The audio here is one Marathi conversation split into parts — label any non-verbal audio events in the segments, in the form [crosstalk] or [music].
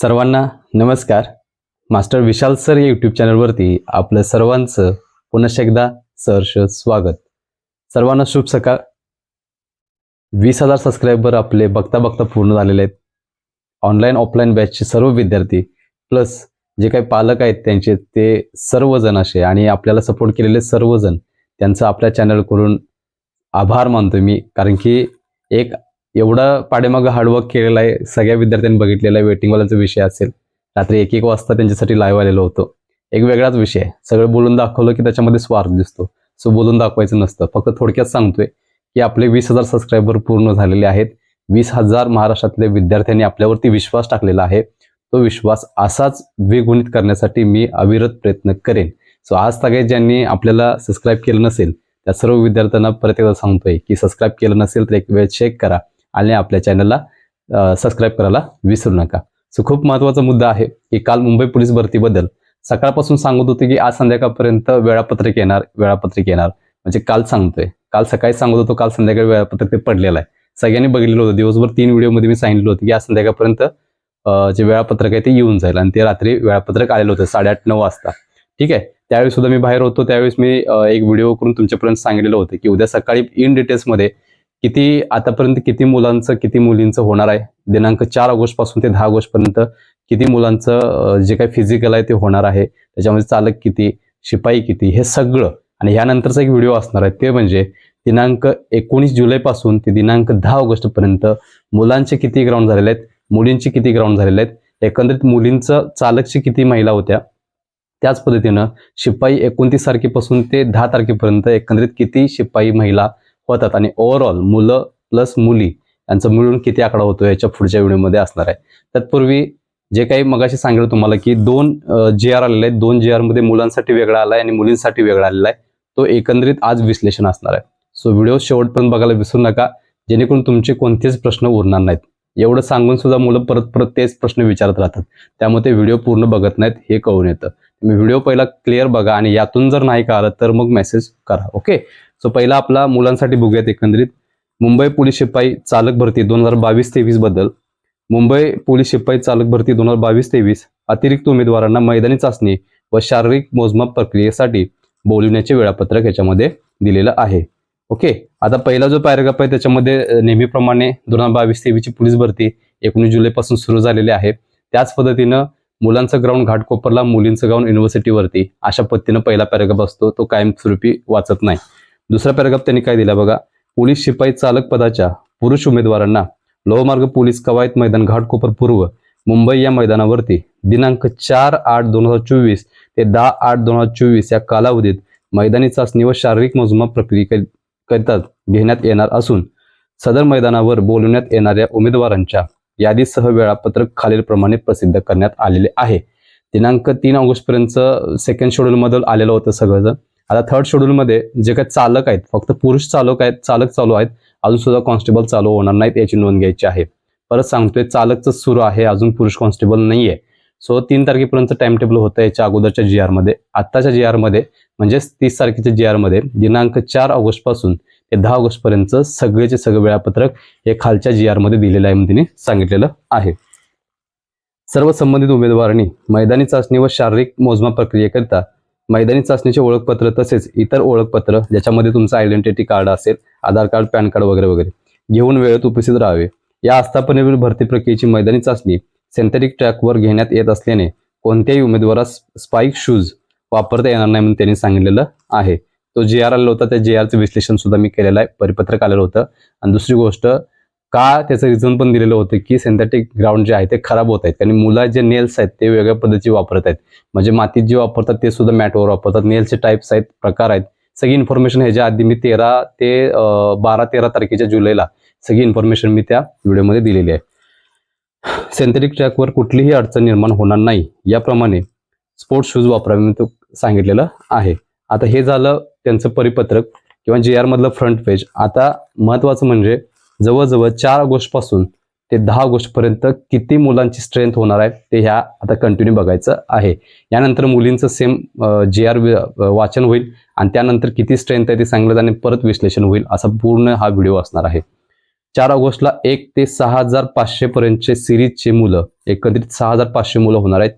सर्वांना नमस्कार. मास्टर विशाल सर या यूट्यूब चॅनलवरती आपलं सर्वांचं पुन्हा एकदा सहर्ष स्वागत. सर्वांना शुभ सकाळ. वीस हजार सबस्क्रायबर आपले बघता बघता पूर्ण झालेले आहेत. ऑनलाईन ऑफलाईन बॅचचे सर्व विद्यार्थी प्लस जे काही पालक आहेत त्यांचे ते सर्वजण असे आणि आपल्याला सपोर्ट केलेले सर्वजण त्यांचं आपल्या चॅनलकडून आभार मानतो मी. कारण की एक एवढा पाठीमागं हार्डवर्क केलेलं आहे. सगळ्या विद्यार्थ्यांनी बघितलेला आहे. वेटिंगवाल्यांचा विषय असेल. रात्री एक एक वाजता त्यांच्यासाठी लाईव्ह आलेलो होतो. एक वेगळाच विषय आहे. सगळं बोलून दाखवलं की त्याच्यामध्ये स्वार्थ दिसतो. सो बोलून दाखवायचं नसतं. फक्त थोडक्यात सांगतोय की आपले वीस हजार सबस्क्रायबर पूर्ण झालेले आहेत. वीस हजार महाराष्ट्रातल्या विद्यार्थ्यांनी आपल्यावरती विश्वास टाकलेला आहे. तो विश्वास असाच द्विगुणित करण्यासाठी मी अविरत प्रयत्न करेन. सो आज सगळे ज्यांनी आपल्याला सबस्क्राईब केलं नसेल त्या सर्व विद्यार्थ्यांना परत एकदा सांगतोय की सबस्क्राईब केलं नसेल तर एक वेळ चेक करा. आणि आपल्या चॅनलला सबस्क्राईब करायला विसरू नका. सो खूप महत्त्वाचा मुद्दा आहे की काल मुंबई पोलीस भरतीबद्दल सकाळपासून सांगत होते की आज संध्याकाळपर्यंत वेळापत्रक येणार वेळापत्रक येणार. म्हणजे काल सांगतोय. काल सकाळी सांगत होतो काल संध्याकाळी वेळापत्रक ते पडलेलं आहे. सगळ्यांनी बघितलेलं होतं. दिवसभर तीन व्हिडिओमध्ये मी सांगितलं होतं की आज संध्याकाळपर्यंत जे वेळापत्रक आहे ते येऊन जाईल आणि ते रात्री वेळापत्रक आलेलं होतं साडेआठ नऊ वाजता. ठीक आहे? त्यावेळी सुद्धा मी बाहेर होतो. त्यावेळेस मी एक व्हिडिओ करून तुमच्यापर्यंत सांगितलेलं होतं की उद्या सकाळी इन डिटेल्समध्ये किती आतापर्यंत किती मुलांचं किती मुलींचं होणार आहे? दिनांक चार ऑगस्टपासून ते दहा ऑगस्ट पर्यंत किती मुलांचं जे काही फिजिकल आहे ते होणार आहे? त्याच्यामध्ये चालक किती शिपाई किती? हे सगळं. आणि ह्यानंतरचा एक व्हिडिओ असणार आहे. ते म्हणजे दिनांक एकोणीस जुलैपासून ते दिनांक दहा ऑगस्ट पर्यंत मुलांचे किती ग्राउंड झालेले आहेत? मुलींचे किती ग्राउंड झालेले आहेत? एकंदरीत मुलींचं चालकची किती महिला होत्या? त्याच पद्धतीनं शिपाई एकोणतीस तारखेपासून ते दहा तारखेपर्यंत एकंदरीत किती शिपाई महिला होतात आणि ओव्हरऑल मुलं प्लस मुली यांचं मिळून किती आकडा होतो याच्या पुढच्या व्हिडिओमध्ये असणार आहे. तत्पूर्वी जे काही मगाशी सांगितलं तुम्हाला की दोन जे आर आलेले आहेत. दोन जे मध्ये मुलांसाठी वेगळा आलाय आणि मुलींसाठी वेगळा आलेला आहे. तो एकंदरीत आज विश्लेषण असणार आहे. सो व्हिडिओ शेवटपर्यंत बघायला विसरू नका. जेणेकरून तुमचे कोणतेच प्रश्न उरणार नाहीत. एवढं सांगून सुद्धा मुलं परत परत तेच प्रश्न विचारत राहतात. त्यामुळे ते व्हिडिओ पूर्ण बघत नाहीत हे कळून येतं. व्हिडिओ पहिला क्लिअर बघा आणि यातून जर नाही कळालं तर मग मेसेज करा ओके? सो पहिला आपला मुलांसाठी बघूयात एकंदरीत. मुंबई पोलीस शिपाई चालक भरती दोन हजार बावीस तेवीसबद्दल. मुंबई पोलीस शिपाई चालक भरती दोन हजार बावीस तेवीस. अतिरिक्त उमेदवारांना मैदानी चाचणी व शारीरिक मोजमाप प्रक्रियेसाठी बोलविण्याचे वेळापत्रक याच्यामध्ये दिलेलं आहे. ओके? आता पहिला जो पॅरेग्राफ आहे त्याच्यामध्ये नेहमीप्रमाणे दोन हजार बावीस तेवीसची पोलीस भरती एकोणीस जुलैपासून सुरू झालेली आहे. त्याच पद्धतीनं मुलांचं ग्राउंड घाटकोपरला मुलींचं ग्राउंड युनिव्हर्सिटीवरती अशा पद्धतीनं पहिला पॅरेग्राफ असतो तो कायमस्वरूपी वाचत नाही. दुसरा पॅरेग्राफ त्यांनी काय दिला बघा? पोलीस शिपाई चालक पदाच्या पुरुष उमेदवारांना लोहमार्ग पोलीस कवायत मैदान घाटकोपर पूर्व मुंबई या मैदानावरती दिनांक चार आठ दोन हजार चोवीस ते दहा आठ दोन हजार चोवीस या कालावधीत मैदानी चाचणी व शारीरिक मोजमाप प्रक्रिये करतात घेण्यात येणार असून सदर मैदानावर बोलवण्यात येणाऱ्या उमेदवारांच्या यादीसह वेळापत्रक खालीलप्रमाणे प्रसिद्ध करण्यात आलेले आहे. दिनांक तीन ऑगस्ट पर्यंत सेकंड शेड्यूल आलेलं होतं सगळं आता थर्ड शेड्यूल मध्ये जे काही चालक आहेत फक्त पुरुष चालक आहेत चालक चालू आहेत अजून सुद्धा कॉन्स्टेबल चालू होणार नाहीत याची नोंद घ्यायची आहे. परत सांगतोय चालकचं सुरू आहे अजून पुरुष कॉन्स्टेबल नाहीये. सो तीन तारखेपर्यंत टाइम टेबल होतं याच्या अगोदरच्या जी आरमध्ये आत्ताच्या जी आरमध्ये म्हणजेच तीस तारखेच्या जी आरमध्ये दिनांक चार ऑगस्टपासून ते दहा ऑगस्टपर्यंत सगळेचे सगळं वेळापत्रक हे खालच्या जी आरमध्ये दिलेलं आहे म्हणून तिने सांगितलेलं आहे. सर्व संबंधित उमेदवारांनी मैदानी चाचणी व शारीरिक मोजमाप प्रक्रियेकरिता मैदानी चाचणीचे ओळखपत्र तसेच इतर ओळखपत्र ज्याच्यामध्ये तुमचं आयडेंटिटी कार्ड असेल आधार कार्ड पॅन कार्ड वगैरे वगैरे घेऊन वेळेत उपस्थित राहावे. या आस्थापनेवरील भरती प्रक्रियेची मैदानी चाचणी सिंथेटिक ट्रॅकवर घेण्यात येत असल्याने कोणत्याही उमेदवारास स्पाईक शूज वापरता येणार नाही म्हणून त्यांनी सांगितलेलं आहे. तो जे आर आलेला होता. त्या जे आरचं विश्लेषण सुद्धा मी केलेलं आहे. परिपत्रक आलेलं होतं. आणि दुसरी गोष्ट का त्याचं रिझन पण दिलेलं होतं की सिंथेटिक ग्राउंड जे आहे ते खराब होत आहेत. आणि मुलं जे नेल्स आहेत ते वेगळ्या पद्धतीचे वापरत आहेत. म्हणजे मातीत जे वापरतात ते सुद्धा मॅटवर वापरतात. नेल्सचे टाईप्स आहेत प्रकार आहेत. सगळी इन्फॉर्मेशन ह्याच्या आधी मी तेरा ते बारा तेरा तारखेच्या जुलैला सगळी इन्फॉर्मेशन मी त्या व्हिडिओमध्ये दिलेली आहे. सिंथेटिक ट्रॅकवर कुठलीही अडचण निर्माण होणार नाही. याप्रमाणे स्पोर्ट्स शूज वापरावे मी तो सांगितलेलं आहे. आता हे झालं त्यांचं परिपत्रक किंवा जे आर मधलं फ्रंट पेज आता महत्वाचं म्हणजे जवळजवळ चार ऑगस्टपासून ते दहा ऑगस्टपर्यंत किती मुलांची स्ट्रेंथ होणार आहे ते ह्या आता कंटिन्यू बघायचं आहे. यानंतर मुलींचं सेम जे आर वाचन होईल आणि त्यानंतर किती स्ट्रेंथ आहे ते सांगलं आणि परत विश्लेषण होईल असा पूर्ण हा व्हिडिओ असणार आहे. चार ऑगस्टला एक ते सहा हजार पाचशे पर्यंतचे सिरीजचे मुलं एकत्रित सहा हजार पाचशे मुलं होणार आहेत.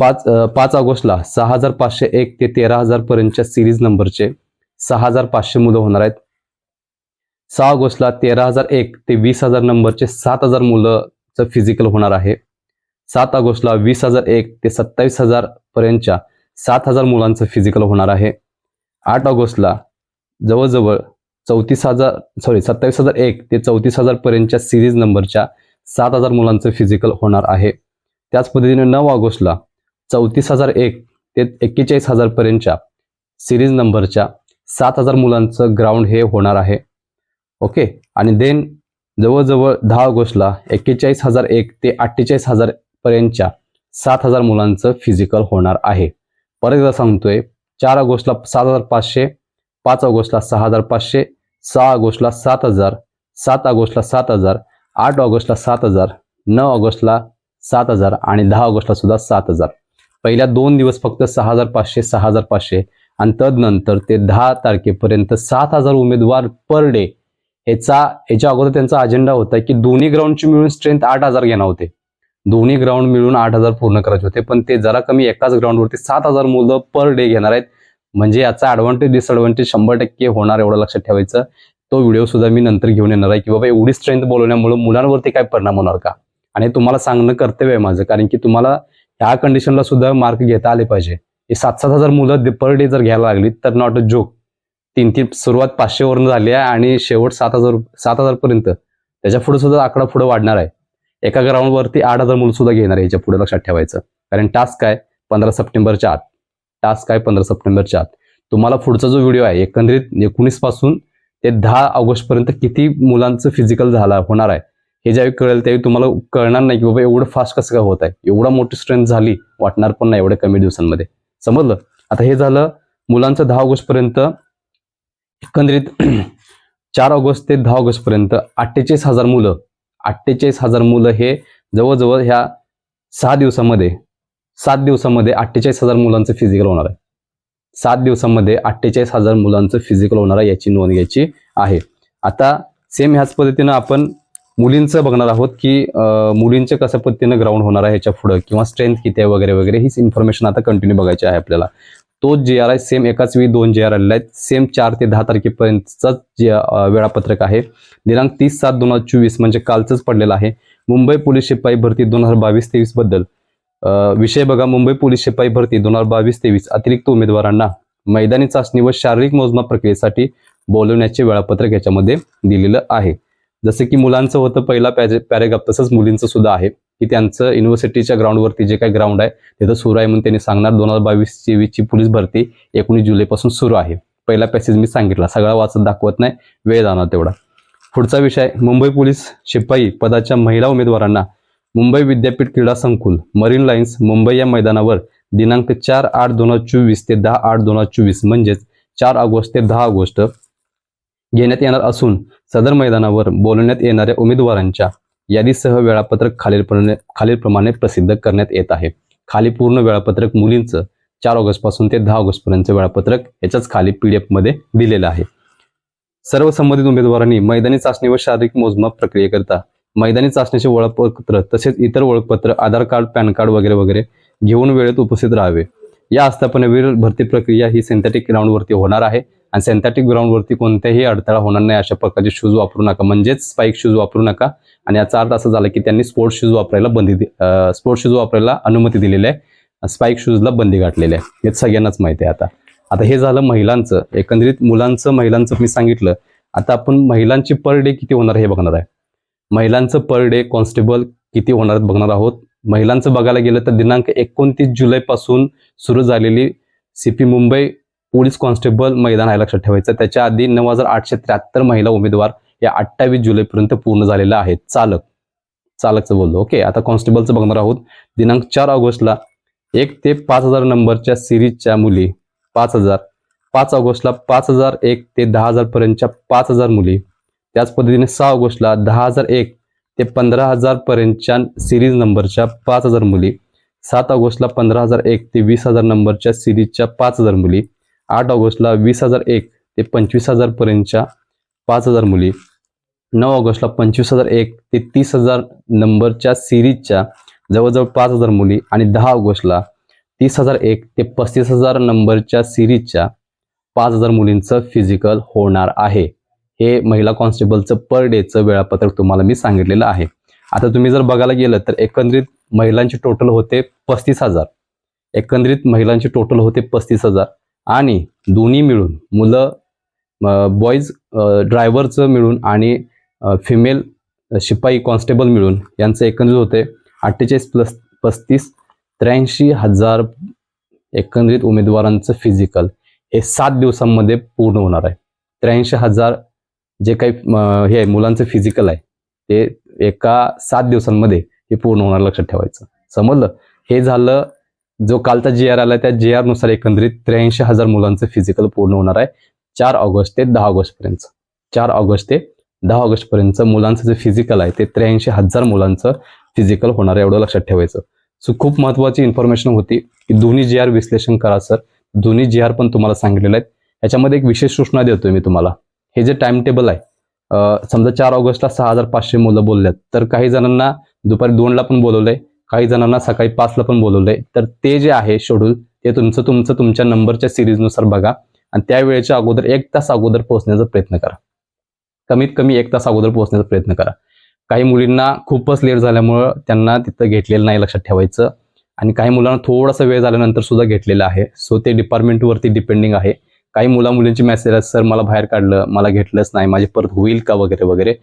पाच पाच ऑगस्टला सहा हजार पाचशे एक ते तेरा हजार पर्यंतच्या सिरीज नंबरचे सहा हजार पाचशे मुलं होणार आहेत. सहा ऑगस्टला तेरा हजार एक ते वीस हजार नंबरचे सात हजार मुलंचं फिजिकल होणार आहे. सात ऑगस्टला वीस हजार एक ते सत्तावीस हजार पर्यंतच्या सात हजार मुलांचं फिजिकल होणार आहे. आठ ऑगस्टला जवळजवळ चौतीस हजार सॉरी सत्तावीस हजार एक ते चौतीस हजार पर्यंतच्या सिरीज नंबरच्या सात हजार मुलांचं फिजिकल होणार आहे. त्याच पद्धतीने नऊ ऑगस्टला चौतीस हजार एक ते एक्केचाळीस हजार पर्यंतच्या सिरीज नंबरच्या सात हजार मुलांचं ग्राउंड हे होणार आहे. ओके आणि देन जवळजवळ दहा ऑगस्टला एक्केचाळीस हजार एक ते अठ्ठेचाळीस हजार पर्यंतच्या सात हजार मुलांचं फिजिकल होणार आहे. परत एकदा सांगतोय चार ऑगस्टला सात हजार पाचशे पाच ऑगस्टला सहा हजार पाचशे सहा ऑगस्टला सात हजार सात ऑगस्टला सात हजार आठ ऑगस्टला सात हजार नऊ ऑगस्टला सात हजार आणि दहा ऑगस्टला सुद्धा सात हजार. पहिल्या दोन दिवस फक्त सहा हजार पाचशे सहा हजार पाचशे आणि तदनंतर ते दहा तारखेपर्यंत सात हजार उमेदवार पर डे याचा याच्या अगोदर त्यांचा अजेंडा होता की दोन्ही ग्राउंडची मिळून स्ट्रेंथ आठ हजार घेणार होते. दोन्ही ग्राउंड मिळून आठ हजार पूर्ण करायचे होते पण ते जरा कमी एकाच ग्राउंडवरती सात हजार मुलं पर डे घेणार आहेत. म्हणजे याचा ऍडव्हान्टेज डिसएडव्हान्टेज शंभर टक्के होणार एवढं लक्षात ठेवायचं. तो व्हिडिओ सुद्धा मी नंतर घेऊन येणार आहे. की बाबा एवढी स्ट्रेंथ बोलवण्यामुळे मुलांवरती काय परिणाम होणार का? आणि तुम्हाला सांगणं कर्तव्य आहे माझं. कारण की तुम्हाला ह्या कंडिशनला सुद्धा मार्क घेता आले पाहिजे. हे सात सात हजार मुलं पर डे जर घ्यायला लागली तर नॉट अ जोक तीन तीन सुरुवात पाचशे वरून झाली आहे आणि शेवट सात हजार सात हजार पर्यंत. त्याच्या पुढे सुद्धा आकडा पुढे वाढणार आहे. एका ग्राउंडवरती आठ हजार मुलं सुद्धा घेणार आहे याच्यापुढे लक्षात ठेवायचं. कारण टास्क काय? पंधरा सप्टेंबरच्या आत. टास्क आहे पंधरा सप्टेंबरच्या आत. तुम्हाला पुढचा जो व्हिडिओ आहे एकंदरीत एकोणीसपासून ते दहा ऑगस्ट पर्यंत किती मुलांचं फिजिकल झाला होणार आहे हे ज्यावेळी कळेल त्यावेळी तुम्हाला कळणार नाही की बाबा एवढं फास्ट कसं काय होत आहे. एवढा मोठी स्ट्रेंथ झाली वाटणार पण नाही एवढ्या कमी दिवसांमध्ये. समजलं? आता हे झालं मुलांचं दहा ऑगस्ट पर्यंत एकंदरीत [clears throat] चार ऑगस्ट ते दहा ऑगस्ट पर्यंत अठ्ठेचाळीस हजार मुलं अठ्ठेचाळीस हजार मुलं हे जवळजवळ ह्या सहा दिवसामध्ये सात दिवसामध्ये अठ्ठेचाळीस हजार मुलांचं फिजिकल होणार आहे. सात दिवसामध्ये अठ्ठेचाळीस हजार मुलांचं फिजिकल होणार आहे याची नोंद घ्यायची आहे. आता सेम ह्याच पद्धतीनं आपण मुलींचं बघणार आहोत की मुलींचं कशा पद्धतीनं ग्राउंड होणार आहे ह्याच्या पुढं किंवा स्ट्रेंथ किती आहे वगैरे वगैरे हीच इन्फॉर्मेशन आता कंटिन्यू बघायची आहे आपल्याला. तो जे आर आहे सेम एकाच वेळी दोन जे आर आलेला आहेत. सेम चार ते दहा तारखेपर्यंतचाच जे वेळापत्रक आहे. दिनांक तीस सात दोन हजार चोवीस म्हणजे कालचंच पडलेलं आहे. मुंबई पोलीस शिपाई भरती दोन हजार बावीस तेवीसबद्दल. विषय बघा मुंबई पोलीस शिपाई भरती दोन हजार बावीस तेवीस अतिरिक्त उमेदवारांना मैदानी चाचणी व शारीरिक मोजमाप प्रक्रियेसाठी बोलवण्याचे वेळापत्रक याच्यामध्ये दिलेलं आहे. जसं की मुलांचं होतं पहिला पॅरे पॅरेग्राफ तसंच मुलींचं सुद्धा आहे की त्यांचं युनिव्हर्सिटीच्या ग्राउंडवरती जे काही ग्राउंड आहे तिथं सुरू आहे म्हणून त्यांनी सांगणार. दोन हजार बावीस तेवीसची पोलीस भरती एकोणीस जुलैपासून सुरू आहे. पहिला पॅसेज मी सांगितला. सगळा वाचत दाखवत नाही वेळ जाणार तेवढा. पुढचा विषय मुंबई पोलीस शिपाई पदाच्या महिला उमेदवारांना मुंबई विद्यापीठ क्रीडा संकुल मरीन लाईन्स मुंबई या मैदानावर दिनांक चार आठ दोन हजार चोवीस ते दहा आठ दोन हजार चोवीस म्हणजेच चार ऑगस्ट ते दहा ऑगस्ट घेण्यात येणार असून सदर मैदानावर बोलवण्यात येणाऱ्या उमेदवारांच्या यादीसह वेळापत्रक खालीलप्रमाणे खालीलप्रमाणे प्रसिद्ध करण्यात येत आहे. खाली पूर्ण वेळापत्रक मुलींचं चार ऑगस्टपासून ते दहा ऑगस्टपर्यंतचं वेळापत्रक याच्याच खाली पीडीएफमध्ये दिलेलं आहे. सर्व संबंधित उमेदवारांनी मैदानी चाचणी व शारीरिक मोजमाप प्रक्रियेकरता मैदानी चाचणीचे ओळखपत्र तसेच इतर ओळखपत्र आधार कार्ड पॅन कार्ड वगैरे वगैरे घेऊन वेळेत उपस्थित राहावे. या आस्थापनेवीर भरती प्रक्रिया ही सिंथेटिक ग्राउंडवरती होणार आहे आणि सिंथेटिक ग्राउंडवरती कोणत्याही अडथळा होणार नाही अशा प्रकारचे शूज वापरू नका. म्हणजेच स्पाईक शूज वापरू नका आणि याचा अर्थ असा झाला की त्यांनी स्पोर्ट्स शूज वापरायला बंदी स्पोर्ट्स शूज वापरायला अनुमती दिलेली आहे. स्पाईक शूजला बंदी गाठलेली आहे. हे सगळ्यांनाच माहिती आहे आता. आता हे झालं महिलांचं एकंदरीत मुलांचं महिलांचं मी सांगितलं. आता आपण महिलांची पर डे किती होणार हे बघणार आहे. महिलांचं पर डे कॉन्स्टेबल किती होणार बघणार आहोत. महिलांचं बघायला गेलं तर दिनांक एकोणतीस जुलैपासून सुरू झालेली सीपी मुंबई पोलीस कॉन्स्टेबल मैदान आहे लक्षात ठेवायचं. त्याच्या आधी नऊ हजार आठशे त्र्याहत्तर महिला उमेदवार या अठ्ठावीस जुलैपर्यंत पूर्ण झालेल्या आहेत चालक चालकचं बोललो. ओके आता कॉन्स्टेबलचं बघणार आहोत. दिनांक चार ऑगस्टला एक ते पाच हजार नंबरच्या सिरीजच्या मुली पाच हजार पाच ऑगस्टला पाच हजार एक ते दहा हजार पर्यंतच्या पाच हजार मुली त्याच पद्धतीने सहा ऑगस्टला दहा हजार एक ते पंधरा हजार पर्यंतच्या सिरीज नंबरच्या पाच हजार मुली सात ऑगस्टला पंधरा हजार एक ते वीस हजार नंबरच्या सिरीजच्या पाच हजार मुली आठ ऑगस्टला वीस हजार एक ते पंचवीस हजार पर्यंतच्या पाच हजार मुली नऊ ऑगस्टला पंचवीस हजार एक ते तीस हजार नंबरच्या सिरीजच्या जवळजवळ पाच हजार मुली आणि दहा ऑगस्टला तीस हजार एक ते पस्तीस हजार नंबरच्या सिरीजच्या पाच हजार मुलींचं फिजिकल होणार आहे. हे महिला कॉन्स्टेबलचं पर डेचं वेळापत्रक तुम्हाला मी सांगितलेलं आहे. आता तुम्ही जर बघायला गेलं तर एकंदरीत महिलांचे टोटल होते पस्तीस हजार. एकंदरीत महिलांचे टोटल होते पस्तीस हजार. आणि दोन्ही मिळून मुलं बॉईज ड्रायव्हरचं मिळून आणि फिमेल शिपाई कॉन्स्टेबल मिळून यांचं एकंदरीत होते अठ्ठेचाळीस प्लस पस्तीस त्र्याऐंशी हजार एकंदरीत उमेदवारांचं फिजिकल हे सात दिवसांमध्ये पूर्ण होणार आहे. त्र्याऐंशी हजार जे काही हे आहे मुलांचं फिजिकल आहे ते एका सात दिवसांमध्ये हे पूर्ण होणार लक्षात ठेवायचं. समजलं? हे झालं जो कालचा जी आर आला त्या जी आरनुसार एकंदरीत त्र्याऐंशी हजार मुलांचं फिजिकल पूर्ण होणार आहे चार ऑगस्ट ते दहा ऑगस्ट पर्यंत चार ऑगस्ट ते दहा ऑगस्ट पर्यंत मुलांचं जे फिजिकल आहे ते त्र्याऐंशी हजार मुलांचं फिजिकल होणार आहे एवढं लक्षात ठेवायचं. सो खूप महत्वाची इन्फॉर्मेशन होती की दोन्ही जी आर विश्लेषण करा सर दोन्ही जी आर पण तुम्हाला सांगितलेलं आहेत. याच्यामध्ये एक विशेष सूचना देतोय मी तुम्हाला. हे जे टाइम टेबल आहे समजा चार ऑगस्टला सहा हजार पाचशे मुलं बोलल्यात तर काही जणांना दुपारी दोनला पण बोलवलंय काही जणांना सकाळी पाचला पण बोलवलंय. तर ते जे आहे शेड्यूल ते तुमचं तुमचं तुमच्या नंबरच्या सिरीजनुसार बघा आणि त्या वेळेच्या अगोदर एक तास अगोदर पोहोचण्याचा प्रयत्न करा. कमीत कमी एक तास अगोदर पोहोचण्याचा प्रयत्न करा. काही मुलींना खूपच लेट झाल्यामुळं त्यांना तिथं घेतलेलं नाही लक्षात ठेवायचं आणि काही मुलांना थोडासा वेळ झाल्यानंतर सुद्धा घेतलेला आहे. सो ते डिपार्टमेंटवरती डिपेंडिंग आहे. काही मुला मुलींची मेसेज आहेत सर मला बाहेर काढलं मला घेतलंच नाही माझे परत होईल का वगैरे वगैरे.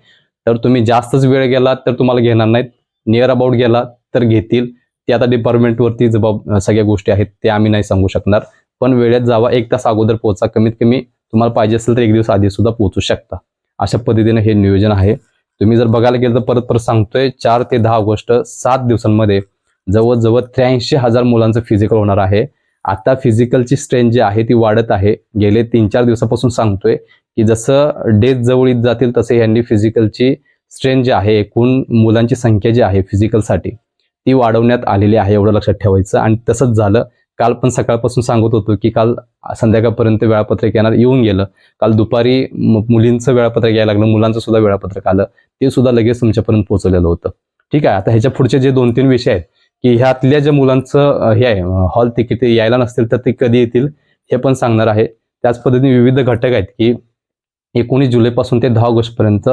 तर तुम्ही जास्तच वेळ गेलात तर तुम्हाला घेणार नाहीत. नियर अबाउट गेला तर घेतील. ते आता डिपार्टमेंटवरती जबाब सगळ्या गोष्टी आहेत ते आम्ही नाही सांगू शकणार. पण वेळेत जावा एक तास अगोदर पोहोचा. कमीत कमी तुम्हाला पाहिजे असेल तर एक दिवस आधी सुद्धा पोहोचू शकता. अशा पद्धतीने हे नियोजन आहे. तुम्ही जर बघायला गेलं तर परत परत सांगतोय चार ते दहा ऑगस्ट सात दिवसांमध्ये जवळजवळ त्र्याऐंशी हजार मुलांचं फिजिकल होणार आहे. आता फिजिकलची स्ट्रेंथ जी आहे ती वाढत आहे. गेले तीन चार दिवसापासून सांगतोय की जसं डेथ जवळ येत जातील तसे यांनी फिजिकलची स्ट्रेंथ जी आहे एकूण मुलांची संख्या जी आहे फिजिकलसाठी ती वाढवण्यात आलेली आहे एवढं लक्षात ठेवायचं. आणि तसंच झालं काल पण सकाळपासून सांगत होतो की काल संध्याकाळपर्यंत वेळापत्रक येणार येऊन गेलं. काल दुपारी मुलींचं वेळापत्रक यायला लागलं मुलांचं सुद्धा वेळापत्रक आलं. ते सुद्धा लगेच तुमच्यापर्यंत पोहोचवलेलं होतं. ठीक आहे आता ह्याच्या पुढचे जे दोन तीन विषय आहेत की ह्यातल्या ज्या मुलांचं हे आहे हॉल तिकीट यायला नसतील तर ते कधी येतील हे पण सांगणार आहे. त्याच पद्धतीने विविध घटक आहेत की एकोणीस जुलैपासून ते दहा ऑगस्टपर्यंत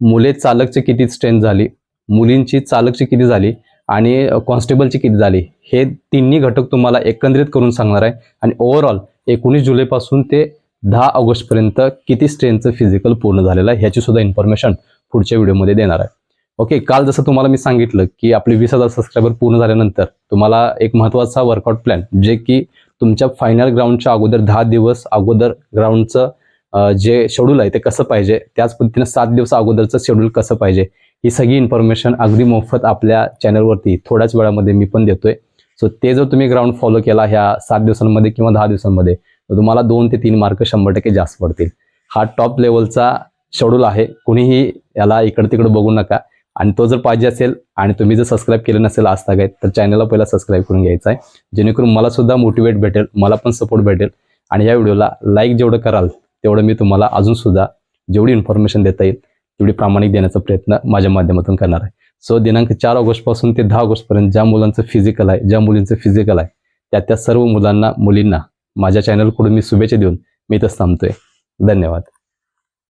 मुले चालकची किती स्ट्रेंथ झाली मुलींची चालकची किती झाली आणि कॉन्स्टेबलची किती झाली हे तिन्ही घटक तुम्हाला एकंदरीत करून सांगणार आहे. आणि ओव्हरऑल एकोणीस जुलैपासून ते दहा ऑगस्टपर्यंत किती स्ट्रेंथचं फिजिकल पूर्ण झालेलं आहे ह्याची सुद्धा इन्फॉर्मेशन पुढच्या व्हिडिओमध्ये देणार आहे. ओके काल जसं तुम्हाला मी सांगितलं की आपले वीस हजार सबस्क्रायबर पूर्ण झाल्यानंतर तुम्हाला एक महत्त्वाचा वर्कआउट प्लॅन जे की तुमच्या फायनल ग्राउंडच्या अगोदर दहा दिवस अगोदर ग्राउंडचं जे शेड्यूल आहे ते कसं पाहिजे त्याच पद्धतीनं सात दिवस अगोदरचं शेड्यूल कसं पाहिजे ही सगळी इन्फॉर्मेशन अगदी मोफत आपल्या चॅनलवरती थोड्याच वेळामध्ये मी पण देतोय. सो ते जर तुम्ही ग्राउंड फॉलो केला ह्या सात दिवसांमध्ये किंवा दहा दिवसांमध्ये तर तुम्हाला दोन ते तीन मार्क शंभर टक्के जास्त पडतील. हा टॉप लेवलचा शेड्यूल आहे कुणीही याला इकडं तिकडं बघू नका. आणि तो जर पाहिजे असेल आणि तुम्ही जर सबस्क्राईब केलं नसेल आज तागायत तर चॅनलला पहिला सबस्क्राईब करून घ्यायचा आहे. जेणेकरून मला सुद्धा मोटिवेट भेटेल मला पण सपोर्ट भेटेल. आणि या व्हिडिओला लाईक जेवढं कराल तेवढं मी तुम्हाला अजून सुद्धा जेवढी इन्फॉर्मेशन देता येईल तेवढी प्रामाणिक देण्याचा प्रयत्न माझ्या माध्यमातून करणार आहे. सो दिनांक चार ऑगस्टपासून ते दहा ऑगस्टपर्यंत ज्या मुलांचं फिजिकल आहे ज्या मुलींचं फिजिकल आहे त्या त्या सर्व मुलांना मुलींना माझ्या चॅनलकडून मी शुभेच्छा देऊन मी इथंच थांबतोय. धन्यवाद.